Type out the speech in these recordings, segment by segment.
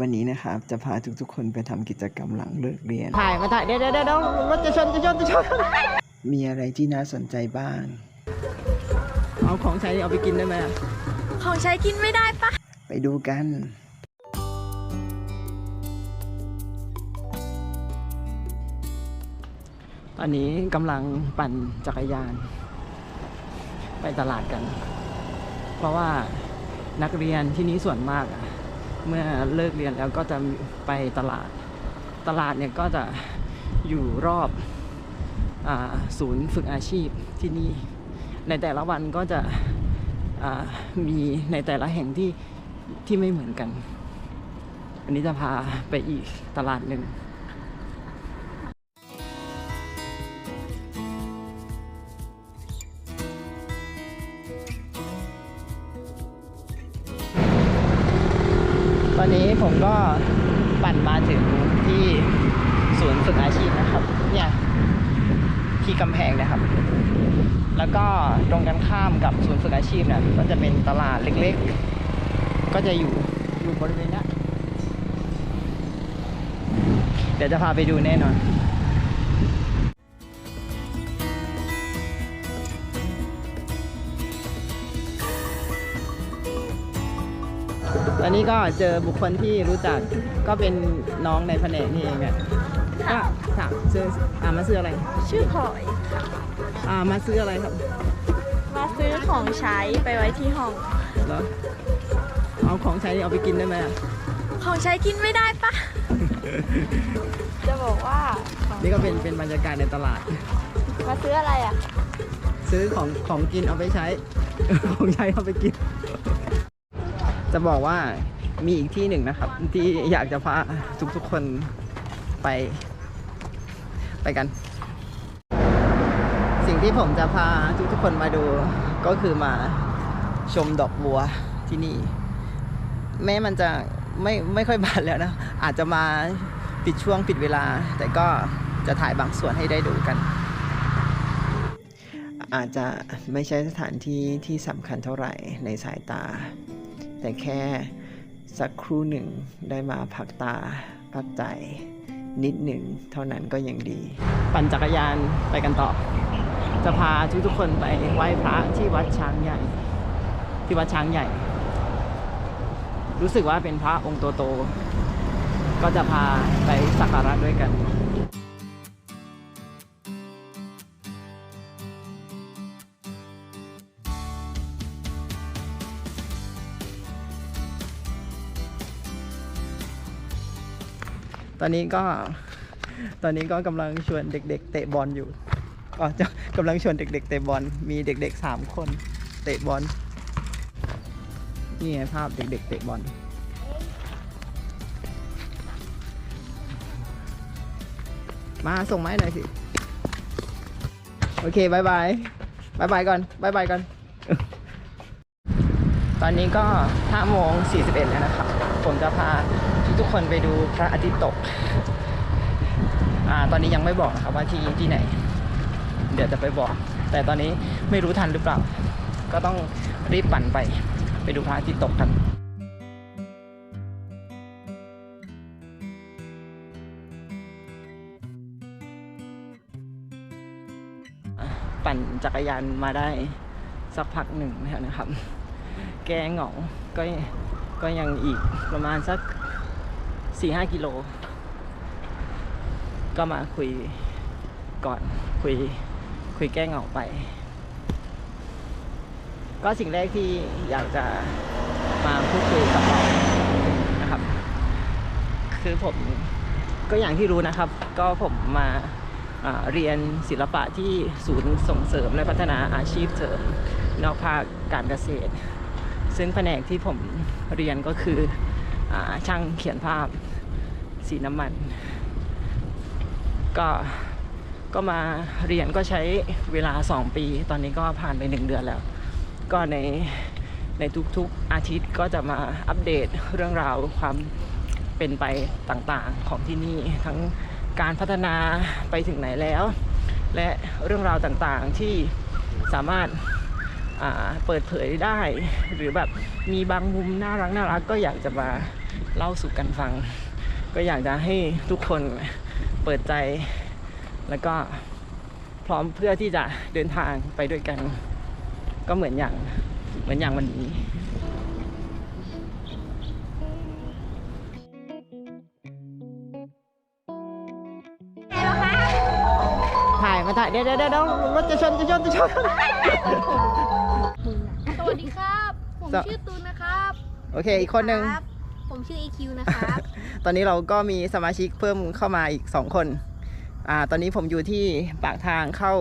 วันนี้นะครับจะพาทุกๆ คนไปทำกิจกรรมหลังเลิกเรียน ถ่ายมาถ่ายเดี๋ยวเดี๋ยวเดี๋ยวรถจะชนจะชนจะชนมีอะไรที่น่าสนใจบ้าง เอาของใช้นี่เอาไปกินได้ไหมอะของใช้กินไม่ได้ปะไปดูกัน ตอนนี้กำลังปั่นจักรยาน ไปตลาดกัน เพราะว่านักเรียนที่นี้ส่วนมากอะ เมื่อเลิกเรียนแล้วก็จะไปตลาด ตลาดเนี่ยก็จะอยู่รอบอศูนย์ฝึกอาชีพที่นี่ ในแต่ละวันก็จะมีในแต่ละแห่งที่ที่ไม่เหมือนกัน อันนี้จะพาไปอีกตลาดหนึ่ง ผมก็ปั่นมาถึงที่ศูนย์ฝึกอาชีพนะครับ เนี่ยที่กำแพงนะครับ แล้วก็ตรงกันข้ามกับศูนย์ฝึกอาชีพเนี่ยก็จะเป็นตลาดเล็กๆ ก็จะอยู่อยู่บริเวณนี้เดี๋ยวจะพาไปดูแน่นอน ตอนนี้ก็เจอบุคคลที่รู้จักก็เป็นน้องในแผนกนี่เองเนี่ยก็ถามซื้ออ่ามาซื้ออะไร ชื่อพลอยค่ะ อ่ามาซื้ออะไรครับมาซื้อของใช้ไปไว้ที่ห้องเหรอเอาของใช้นี่เอาไปกินได้ไหมอะของใช้กินไม่ได้ปะ จะบอกว่านี่ก็เป็นเป็นบรรยากาศในตลาด มาซื้ออะไรอะ ซื้อของของกินเอาไปใช้ ของใช้เอาไปกิน จะบอกว่ามีอีกที่หนึ่งนะครับ ที่อยากจะพาทุกๆคนไป ไปกัน สิ่งที่ผมจะพาทุกๆคนมาดูก็คือมาชมดอกบัวที่นี่ แม้มันจะไม่ไม่ค่อยบานแล้วนะ อาจจะมาปิดช่วงปิดเวลา แต่ก็จะถ่ายบางส่วนให้ได้ดูกัน อาจจะไม่ใช่สถานที่ที่สำคัญเท่าไหร่ในสายตา แต่แค่สักครู่หนึ่งได้มาพักตา พักใจ นิดหนึ่งเท่านั้นก็ยังดี ปั่นจักรยานไปกันต่อ จะพาทุกทุกๆคนไปไหว้พระที่วัดช้างใหญ่ ที่วัดช้างใหญ่ รู้สึกว่าเป็นพระองค์โตๆก็จะพาไปสักการะด้วยกัน อนนี้ก็ตอนนี้ก็กำลังชวนเด็ก ๆ เตะบอลอยู่อ๋อจะกำลังชวนเด็ก ๆ เตะบอลมีเด็กๆสามคน เตะบอลนี่ไงภาพเด็ก ๆ เตะบอลมาส่งไม้หน่อยสิ โอเคบายบายบายบายก่อนบายบายก่อน ตอนนี้ก็5โมง41แล้วนะครับ ผมจะพา ทุกคนไปดูพระอาทิตย์ตก อ่า ตอนนี้ยังไม่บอกนะครับว่าที่ที่ไหน เดี๋ยวจะไปบอก แต่ตอนนี้ไม่รู้ทันหรือเปล่า ก็ต้องรีบปั่นไป ไปดูพระอาทิตย์ตกกันปั่นจักรยานมาได้สักพักหนึ่งแล้วนะครับ แกเหงาก็ก็ยังอีกประมาณสัก สี่ห้ากิโล ก็มาคุยก่อนคุยคุยแก้เหงาไป ก็สิ่งแรกที่อยากจะมาพูดคุยกับเรานะครับ คือผมก็อย่างที่รู้นะครับ ก็ผมมาเรียนศิลปะที่ศูนย์ส่งเสริมและพัฒนาอาชีพเสริมนอกภาคการเกษตร ซึ่งแผนกที่ผมเรียนก็คืออช่างเขียนภาพ สีน้ำมัน ก็ก็มาเรียนก็ใช้เวลา 2 ปี ตอนนี้ก็ผ่านไป 1 เดือนแล้ว ก็ในในทุกๆอาทิตย์ก็จะมาอัปเดตเรื่องราวความเป็นไปต่างๆของที่นี่ทั้งการพัฒนาไปถึงไหนแล้ว และเรื่องราวต่างๆที่สามารถาเปิดเผยได้ หรือแบบมีบางมุมน่ารักน่ารักก็อยากจะมาเล่าสู่กันฟัง ก็อยากจะให้ทุกคนเปิดใจ แล้วก็พร้อมเพื่อที่จะเดินทางไปด้วยกัน ก็เหมือนอย่างเหมือนอย่างวันนี้ถ่ายมาถ่ายเดี๋ยวเดี๋ยวเดี๋ยวรถจะชนจะชนจะชนสวัสดีครับ ผมสวชื่อตูนนะครับ โอเค อีกคนหนึ่งรับ ผมชื่อ EQ นะครับ ตอนนี้เราก็มีสมาชิกเพิ่มเข้ามาอีกสองคน อ่า ตอนนี้ผมอยู่ที่ปากทางเข้า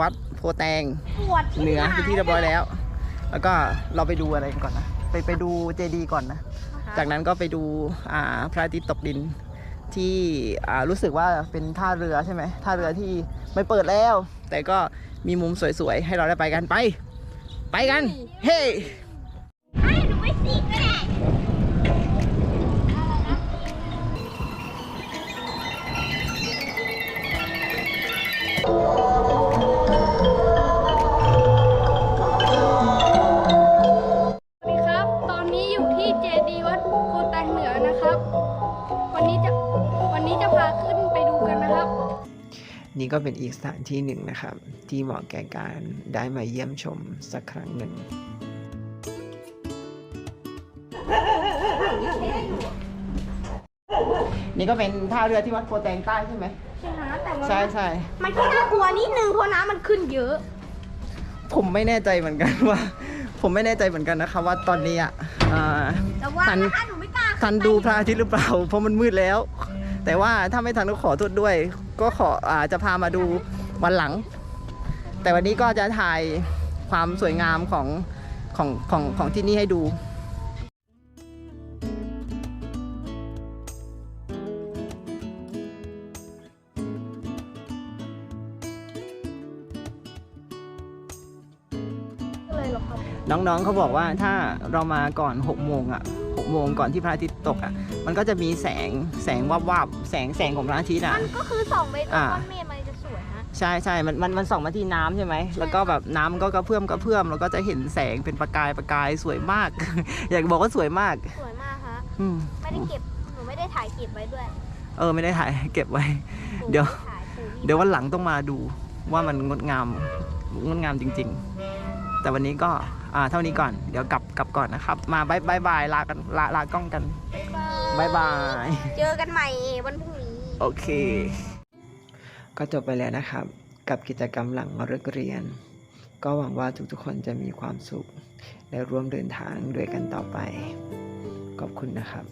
วัดโพแตง ปวดที่เหนือไหเป็นที่เรียบร้อยแล้ว แล้วก็เราไปดูอะไรกันก่อนนะ ไปไปดูเจดีย์ก่อนนะ จากนั้นก็ไปดูอ่าพระอาทิตย์ตกดินที่อ่ารู้สึกว่าเป็นท่าเรือใช่ไหมท่าเรือที่ไม่เปิดแล้ว แต่ก็มีมุมสวยๆ ให้เราได้ไปกันไป ไปกัน เฮ้หนูไม่สิก็ได้ส นี่ก็เป็นอีกสถานที่หนึ่งนะครับ ที่เหมาะแก่การได้มาเยี่ยมชมสักครั้งหนึ่ง นี่ก็เป็นท่าเรือที่วัดโพแตงใต้ใช่ไหมใช่ฮะแต่ว่าใช่ใช่มันที่น่ากลัวนิดนึงเพราะน้ำมันขึ้นเยอะ ผมไม่แน่ใจเหมือนกันว่า ผมไม่แน่ใจเหมือนกันนะคะว่าตอนนี้อะอ่าแต่ว่าทันนะคะหนูไม่กล้าทันดูพระอาทิตย์หรือเปล่า เพราะมันมืดแล้ว แต่ว่าถ้าไม่ทันก็ขอโทษด้วย ก็ขออาจะพามาดูวันหลัง แต่วันนี้ก็จะถ่ายความสวยงามของของของของที่นี่ให้ดูเลยหรอกครับน้องๆเขาบอกว่าถ้าเรามาก่อน6โมงอะ 6โมงก่อนที่พระอาทิตย์ตกอะมันก็จะมีแสงแสงวับวับๆแสงแสงของพระอาทิตย์อะ มันก็คือสองเมตรอ่า ก้อนเมฆมันจะสวยฮะ ใช่ใช่มันมันมันส่องมาที่น้ำใช่ไหม แล้วก็แบบน้ำมันก็กระเพื่อมกระเพื่อมแล้วก็จะเห็นแสงเป็นประกายประกายสวยมาก อยากบอกว่าสวยมากสวยมากฮะ อืมไม่ได้เก็บ หนูไม่ได้ถ่ายเก็บไว้ด้วยเออไม่ได้ถ่ายเก็บไว้ปู่เดี๋ยว ไม่ถ่ายปู่นี่เดี๋ยววันหลังต้องมาดูว่ามันงดงามงดงามจริงๆ แต่วันนี้ก็อ่าเท่านี้ก่อน เดี๋ยวกลับกลับก่อนนะครับ มาบายบายบายลากันลาลากล้องกันบายบาย เจอกันใหม่วันพรุ่งนี้ โอเค ก็จบไปแล้วนะครับ กับกิจกรรมหลังเลิกเรียน ก็หวังว่าทุกๆคนจะมีความสุข และร่วมเดินทางด้วยกันต่อไป ขอบคุณนะครับ